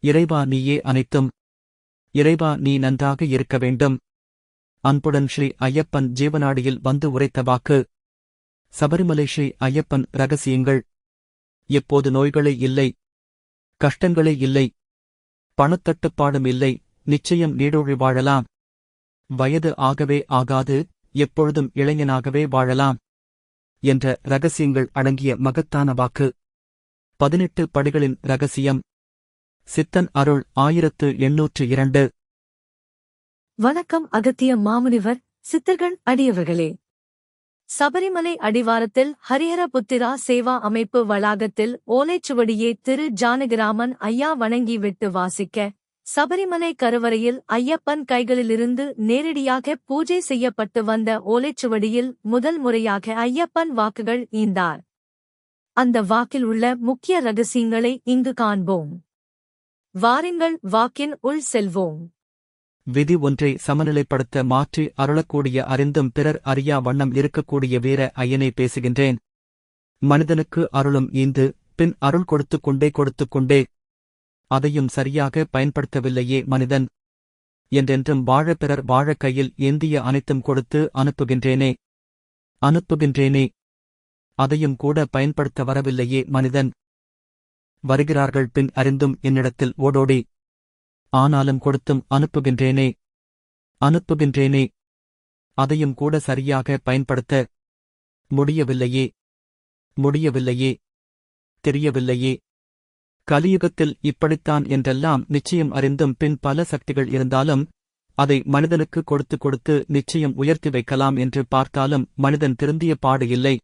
இறைவா நீயே அனைத்தும். இறைவா நீ நன்றாக இருக்க வேண்டும். அன்புடன் ஸ்ரீ ஐயப்பன் ஜீவனாடியில் வந்து உரைத்த வாக்கு. சபரிமலை ஸ்ரீ ஐயப்பன் ரகசியங்கள். எப்போது நோய்களே இல்லை. கஷ்டங்களே இல்லை. பணத்தட்டுப்பாடும் இல்லை. நிச்சயம் நீடோழி வாழலாம். வயது ஆகவே ஆகாது. எப்பொழுதும் இளைஞனாகவே வாழலாம். என்ற ரகசியங்கள் அடங்கிய மகத்தான வாக்கு. பதினெட்டு படிகளின் ரகசியம். சித்தன் அருள் ஆயிரத்து எண்ணூற்று இரண்டு. வணக்கம் அகத்திய மாமுனிவர் சித்தர்கள் அடியவர்களே. சபரிமலை அடிவாரத்தில் ஹரிஹரபுத்திரா சேவா அமைப்பு வளாகத்தில் ஓலைச்சுவடியே திரு ஜானகிராமன் ஐயா வணங்கி விட்டு வாசிக்க சபரிமலை கருவறையில் ஐயப்பன் கைகளிலிருந்து நேரடியாக பூஜை செய்யப்பட்டு வந்த ஓலைச்சுவடியில் முதல் முறையாக ஐயப்பன் வாக்குகள் ஈந்தார். அந்த வாக்கில் உள்ள முக்கிய ரகசியங்களை இங்கு காண்போம். வாருங்கள் வாக்கின் உள் செல்வோம். விதி ஒன்றை சமநிலைப்படுத்த மாற்றி அருளக்கூடிய அறிந்தும் பிறர் அறியா வண்ணம் இருக்கக்கூடிய வீர ஐயனை பேசுகின்றேன். மனிதனுக்கு அருளும் ஈந்து பின் அருள் கொடுத்துக் கொண்டே கொடுத்துக் கொண்டே அதையும் சரியாக பயன்படுத்தவில்லையே மனிதன். என்றென்றும் வாழ பிறர் வாழ கையில் ஏந்திய அனைத்தும் கொடுத்து அனுப்புகின்றேனே. அனுப்புகின்றேனே. அதையும் கூட பயன்படுத்த வரவில்லையே மனிதன். வருகிறார்கள் பின் அறிந்தும் என்னிடத்தில் ஓடோடி. ஆனாலும் கொடுத்தும் அனுப்புகின்றேனே. அனுப்புகின்றேனே. அதையும் கூட சரியாக பயன்படுத்த முடியவில்லையே. முடியவில்லையே. தெரியவில்லையே. கலியுகத்தில் இப்படித்தான் என்றெல்லாம் நிச்சயம் அறிந்தும் பின் பல சக்திகள் இருந்தாலும் அதை மனிதனுக்கு கொடுத்து கொடுத்து நிச்சயம் உயர்த்தி வைக்கலாம் என்று பார்த்தாலும் மனிதன் திருந்திய பாடு இல்லை.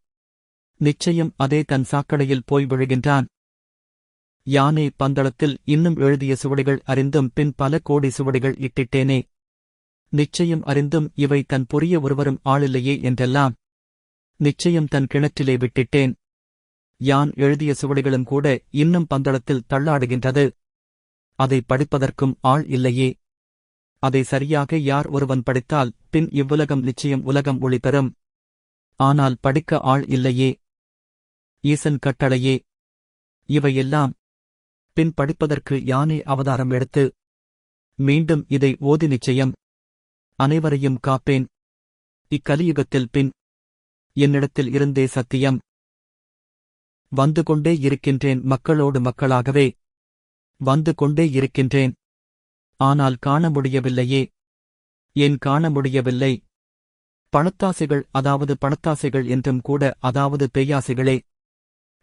நிச்சயம் அதே தன் சாக்கடையில் போய் விழுகின்றான். யானை பந்தளத்தில் இன்னும் எழுதிய சுவடிகள் அறிந்தும் பின் பல கோடி சுவடிகள் இட்டிட்டேனே. நிச்சயம் அறிந்தும் இவை தன் புரிய ஒருவரும் ஆளில்லையே என்றெல்லாம் நிச்சயம் தன் கிணற்றிலே விட்டிட்டேன். யான் எழுதிய சுவடிகளும் கூட இன்னும் பந்தளத்தில் தள்ளாடுகின்றது. அதை படிப்பதற்கும் ஆள் இல்லையே. அதை சரியாக யார் ஒருவன் படித்தால் பின் இவ்வுலகம் நிச்சயம் உலகம் ஒளி பெறும். ஆனால் படிக்க ஆள் இல்லையே. ஈசன் கட்டளையே. இவையெல்லாம் பின் படிப்பதற்கு யானை அவதாரம் எடுத்து மீண்டும் இதை ஓதி நிச்சயம். அனைவரையும் காப்பேன். இக்கலியுகத்தில் பின் என்னிடத்தில் இருந்தே சத்தியம். வந்து கொண்டே இருக்கின்றேன் மக்களோடு மக்களாகவே. வந்து கொண்டே இருக்கின்றேன். ஆனால் காண முடியவில்லையே. ஏன் காண முடியவில்லை? பணத்தாசைகள் அதாவது பணத்தாசைகள் என்றும் கூட அதாவது பேயாசைகளே.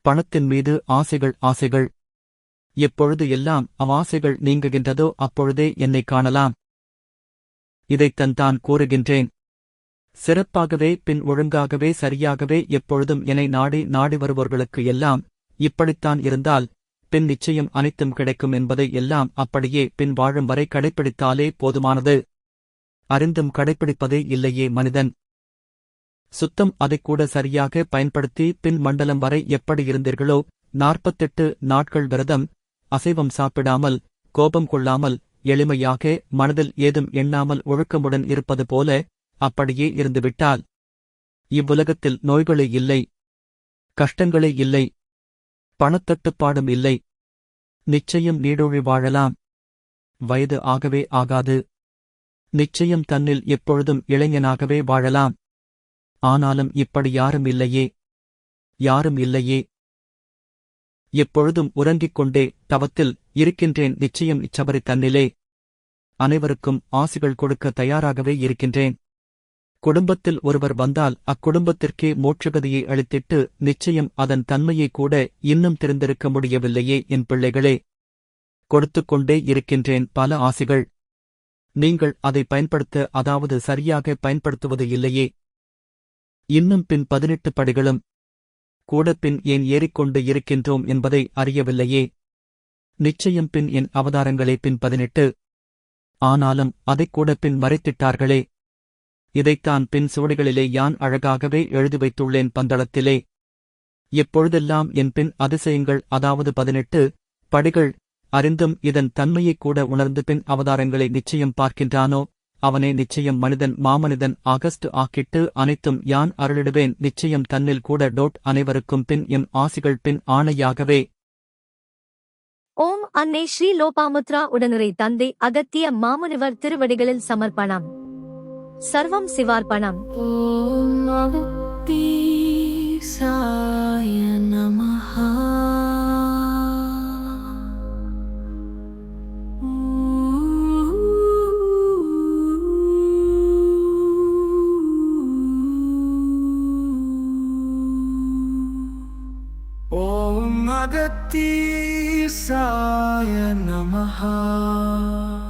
பணத்தின் மீது ஆசைகள் ஆசைகள். எப்பொழுது எல்லாம் அவாசைகள் நீங்குகின்றதோ அப்பொழுதே என்னை காணலாம். இதைத்தன் தான் கூறுகின்றேன். சிறப்பாகவே பின் ஒழுங்காகவே சரியாகவே எப்பொழுதும் என்னை நாடி நாடி வருவோர்களுக்கு எல்லாம் இப்படித்தான் இருந்தால் பின் நிச்சயம் அனைத்தும் கிடைக்கும் என்பதை எல்லாம் அப்படியே பின் வாழும் வரை கடைப்பிடித்தாலே போதுமானது. அறிந்தும் கடைப்பிடிப்பதே இல்லையே மனிதன். சுத்தம் அதைக்கூட சரியாக பயன்படுத்தி பின் மண்டலம் வரை எப்படி இருந்தீர்களோ நாற்பத்தெட்டு நாட்கள் விரதம் அசைவம் சாப்பிடாமல் கோபம் கொள்ளாமல் எளிமையாக மனதில் ஏதும் எண்ணாமல் ஒழுக்கமுடன் இருப்பது போல அப்படியே இருந்துவிட்டால் இவ்வுலகத்தில் நோய்களே இல்லை கஷ்டங்களே இல்லை பணத்தட்டுப்பாடும் இல்லை நிச்சயம் நீடொழி வாழலாம். வயது ஆகவே ஆகாது. நிச்சயம் தன்னில் எப்பொழுதும் இளைஞனாகவே வாழலாம். ஆனாலும் இப்படி யாரும் இல்லையே. யாரும் இல்லையே. எப்பொழுதும் உறங்கிக் கொண்டே தவத்தில் இருக்கின்றேன் நிச்சயம் இச்சபரி தன்னிலே அனைவருக்கும் ஆசிகள் கொடுக்க தயாராகவே இருக்கின்றேன். குடும்பத்தில் ஒருவர் வந்தால் அக்குடும்பத்திற்கே மோட்சகதியை அளித்திட்டு நிச்சயம் அதன் தன்மையை கூட இன்னும் தெரிந்திருக்க முடியவில்லையே என் பிள்ளைகளே. கொடுத்துக் கொண்டே இருக்கின்றேன் பல ஆசிகள். நீங்கள் அதை பயன்படுத்த அதாவது சரியாக பயன்படுத்துவது இல்லையே. இன்னும் பின் பதினெட்டு படிகளும் கூடப்பின் ஏன் ஏறிக்கொண்டு இருக்கின்றோம் என்பதை அறியவில்லையே. நிச்சயம் பின் என் அவதாரங்களே பின் பதினெட்டு. ஆனாலும் அதைக் கூட பின் மறைத்திட்டார்களே. இதைத்தான் பின் சுவடிகளிலே யான் அழகாகவே எழுதி வைத்துள்ளேன் பந்தளத்திலே. எப்பொழுதெல்லாம் என் பின் அதிசயங்கள் அதாவது பதினெட்டு படிகள் அறிந்தும் இதன் தன்மையைக் கூட உணர்ந்து பின் அவதாரங்களை நிச்சயம் பார்க்கின்றானோ? அவனை நிச்சயம் மனிதன் மாமனிதன் ஆகஸ்ட் ஆக்கிட்டு அனைத்தும் யான் அருளிடுவேன். நிச்சயம் தன்னில் கூட டோட் அனைவருக்கும் பின் எம் ஆசிகள் பின் ஆணையாகவே. ஓம் அன்னை ஸ்ரீ லோபாமுத்ரா உடனுரை தந்தை அகத்திய மாமுனிவர் திருவடிகளில் சமர்ப்பணம். சர்வம் சிவார்ப்பணம். ஓம் சாய நமா Om Agati Saya Namaha